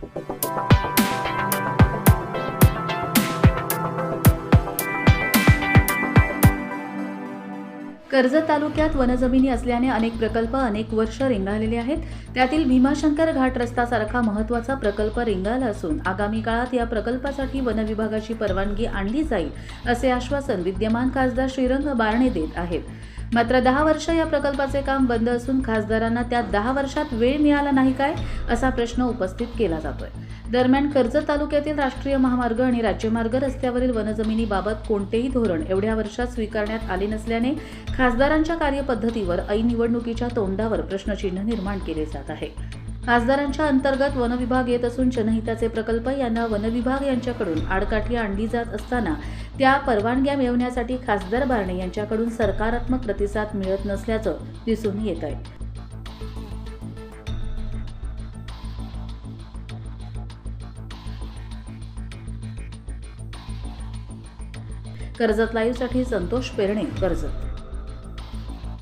कर्जत तालुक्यात वनजमिनी असल्याने अनेक प्रकल्प अनेक वर्ष रेंगाळलेले आहेत. त्यातील भीमाशंकर घाट रस्तासारखा महत्त्वाचा महत्त्वाचा प्रकल्प रेंगाळला असून आगामी काळात या प्रकल्पासाठी वनविभागाची परवानगी आणली जाईल असे आश्वासन विद्यमान खासदार श्रीरंग बारणे देत आहेत. मात्र दहा वर्ष या प्रकल्पाचे काम बंद असून खासदारांना त्या दहा वर्षात वेळ मिळाला नाही काय असा प्रश्न उपस्थित केला जातोय. दरम्यान कर्जत तालुक्यातील राष्ट्रीय महामार्ग आणि राज्यमार्ग रस्त्यावरील वनजमिनीबाबत कोणतेही धोरण एवढ्या वर्षात स्वीकारण्यात आले नसल्याने खासदारांच्या कार्यपद्धतीवर ऐन निवडणुकीच्या तोंडावर प्रश्नचिन्ह निर्माण केले जात आहे. खासदारांच्या अंतर्गत वनविभाग येत असून जनहिताचे प्रकल्प यांना वनविभाग यांच्याकडून आडकाठी आणली जात असताना त्या परवानग्या मिळवण्यासाठी खासदार बारणे यांच्याकडून सकारात्मक प्रतिसाद मिळत नसल्याचं दिसून येत आहे. कर्जत लाईव्हसाठी संतोष पेरणे कर्जत.